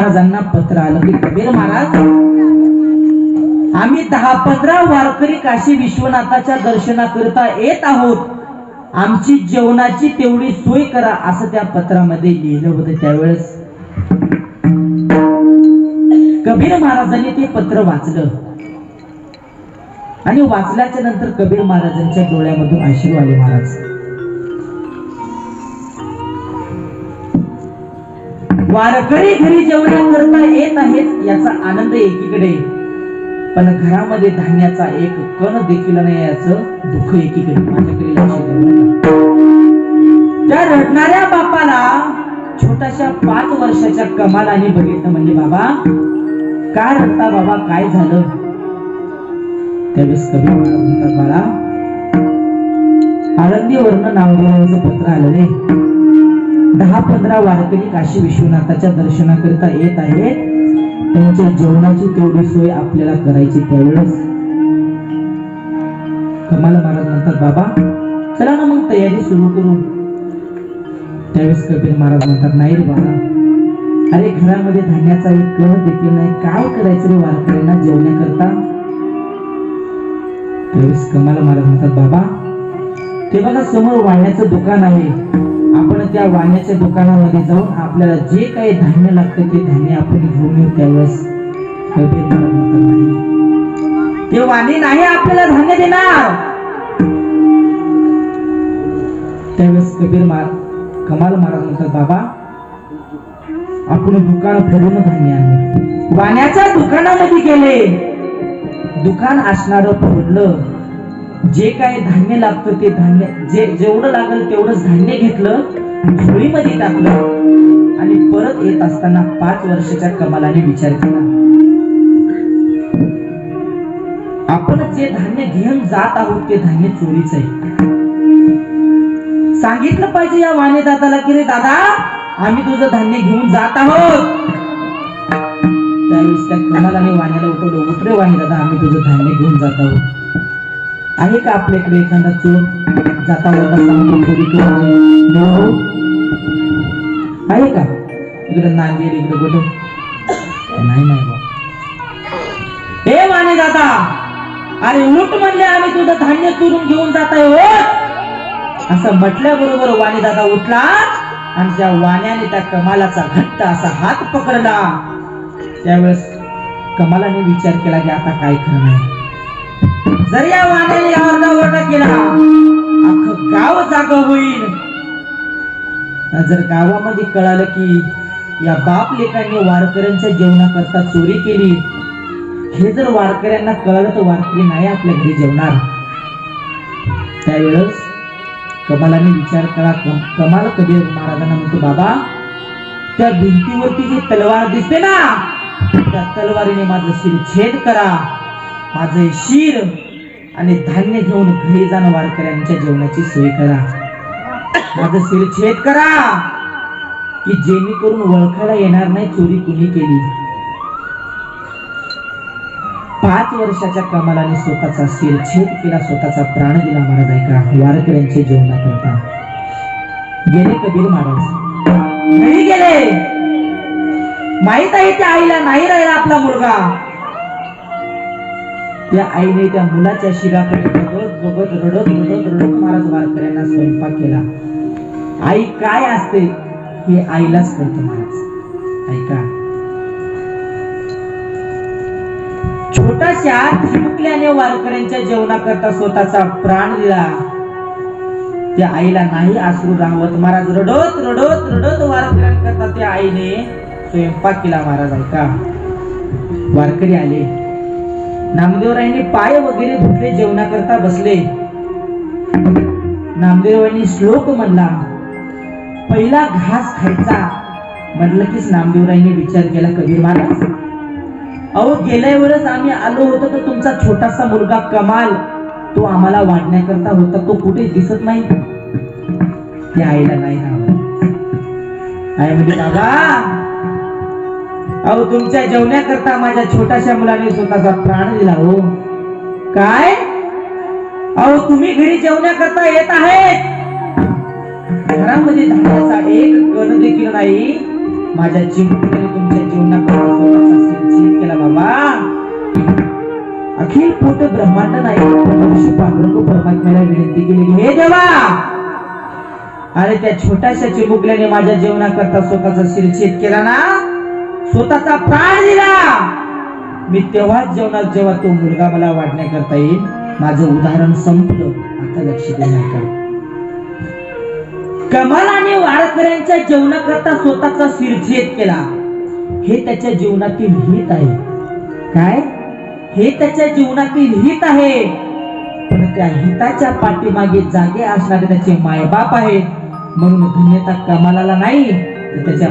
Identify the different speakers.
Speaker 1: महाराजांना पत्र आलं. की कबीर महाराज आम्ही दहा पंधरा वारकरी काशी विश्वनाथाच्या दर्शनाकरिता येत आहोत. आमची जेवणाची तेवढी सोय करा असं त्या पत्रामध्ये लिहिलं होतं त्यावेळेस. कबीर महाराजांनी ते पत्र वाचलं. आणि वाचल्याच्या नंतर कबीर महाराजांच्या डोळ्यामधून आशीर्वाद महाराज. वारकरी घरी जेवण करता येत आहेत याचा आनंद एकीकडे. पण घरामध्ये धान्याचा एक कण देखील नाही याचं दुःख एकीकडे. माझ्याकडे त्या रडणाऱ्या बापाला छोट्याशा पाच वर्षाच्या कमालाने बघितलं म्हणजे बाबा काय रडता बाबा? काय झालं? त्यावेळेस कवी महाराज म्हणतात बाळा आळंदीवरनं नामदेवाचं पत्र आलं रे. दहा पंधरा वारकरी काशी विश्वनाथाच्या दर्शनाकरिता येत आहेत. त्यांच्या जेवणाची तेवढी सोय आपल्याला करायची त्यावेळेस. कमाल महाराज म्हणतात बाबा चला ना मग तयारी सुरू करू. त्यावेळेस कबीर महाराज म्हणतात नाही रे बाबा. अरे घरामध्ये धान्याचा एक कण देखील नाही. काय करायचं रे वारकऱ्यांना जेवण्याकरता? त्यावेळेस कमाल महाराज म्हणतात बाबा ते बघा समोर वाण्याचं दुकान आहे. आपण त्या वाण्याच्या दुकानामध्ये जाऊन आपल्याला जे काही धान्य लागतं ते धान्य आपण घेऊन येऊ त्यावेळेस. ते वाणी नाही आपल्याला धान्य देणार. त्यावेळेस कबीर मार कमाल महाराज म्हणतात बाबा आपण दुकान फिरून धान्य आणू. वाण्याच्या दुकानामध्ये गेले. दुकान असणार फोडलं जे काही धान्य लागतं ते धान्य जे जेवढं लागल तेवढंच धान्य घेतलं झोळीमध्ये टाकलं. आणि परत येत असताना पाच वर्षाच्या कमालाने विचार केला. आपण जे धान्य घेऊन जात आहोत ते धान्य चोरीच आहे. सांगितलं पाहिजे या वाणे दादाला की रे दादा आम्ही तुझं धान्य घेऊन जात आहोत. त्यावेळेस त्या कमालाने वाण्याला उठवलं उठरे वाणी दादा आम्ही तुझं धान्य घेऊन जात आहोत. आहे का आपल्याकडे एखादा चोर? जाता जाता सांगतो चोरी करून आहे. का? इकडे नांदेड इकडे कुठे? नाही नाही बा. हे माने दादा! अरे उठ म्हणले आम्ही तुझं धान्य चुरून घेऊन जात हो! असं म्हटल्याबरोबर वाणी दादा उठला आणि त्या वाण्याने त्या कमालाचा घट्ट असा हात पकडला. त्यावेळेस कमालाने विचार केला की आता काय करणार जर या वाण्याने आरडाओरडा केला अख्खं गाव जाग होईल. जर गावामध्ये कळालं की या बाप लेकांनी वारकऱ्यांच्या जेवणाकरता चोरी केली हे जर वारकऱ्यांना कळालं तर वारकरी नाही आपल्या घरी जेवणार. त्यावेळेस कमालाने विचार करा कम- कमाल कबीर महाराजांना म्हणतो बाबा त्या भिंतीवरती जी तलवार दिसते ना त्या तलवारीने माझं शिर छेद करा. माझे शिर आणि धान्य घेऊन घरी जाणं वारकऱ्यांच्या जेवणाची सोय करा. माझं शिरछेद करा. की जेणेकरून ओळखायला येणार नाही चोरी कुणी केली. पाच वर्षाच्या कमालाने स्वतःचा शिरछेद केला स्वतःचा प्राण दिला महाराज ऐका. वारकऱ्यांच्या जेवणाकरता गेले कबीर महाराज? घरी गेले. माहीत आहे त्या आईला नाही राहिला आपला मुलगा. त्या आईने त्या मुलाच्या शिराकडे बघत बघत रडत रडत रडत महाराज वारकऱ्यांना स्वयंपाक केला. आई काय असते? हे आईलाच कळतं महाराज. ऐका. छोट्याशा चिमुकल्याने वारकऱ्यांच्या जेवणाकरता स्वतःचा प्राण दिला. त्या आईला नाही आसरू राहवत. महाराज रडत रडत रडत वारकऱ्यांकरता त्या आईने स्वयंपाक केला. महाराज ऐका. वारकरी आले. नामदेवरायांनी पाय वगैरे धुतले जेवणाकरता बसले. नामदेवरायांनी श्लोक म्हणला पहिला घास खायचा. म्हटलं की नामदेवरायांनी विचार केला कबीर महाराज अहो गेल्या वेळेस आम्ही आलो होतो तर तुमचा छोटासा मुलगा कमाल तो आम्हाला वाढण्याकरता होता तो कुठे दिसत नाही. त्या आईला नाही आई म्हणजे बाबा अहो तुमच्या जेवण्याकरता माझ्या छोट्याशा मुलाने स्वतःचा प्राण दिला हो. काय? अहो तुम्ही घरी जेवण्याकरता येत आहेत. घरामध्ये धान्याचा एक कण देखील नाही. माझ्या चिमटीने तुमच्या जीवनाकडे केला बाबा. अखिल पोट ब्रह्मांड नाही पांडुरंग परमात्म्याला विनंती केलेली हे देवा. अरे त्या छोट्याशा चिमुकल्याने माझ्या जीवनाकरता स्वतःचा शिरछेद केला ना? स्वतःचा प्राण दिला. मी तेव्हाच जेवणात जेव्हा तो मुलगा मला वाढण्याकरता येईल माझं उदाहरण संपलं. आता लक्ष देण्याकडे कमल आणि वारकऱ्यांच्या जेवणाकरता स्वतःचा शिरछेद केला. हे त्याच्या जीवनातील हित आहे. काय? हे त्याच्या जीवनातील हित आहे. पण त्या हिताच्या पाठीमागे जागे असणारे त्याचे मायबाप आहेत. म्हणून धन्यता कमालाला नाही तर त्याच्या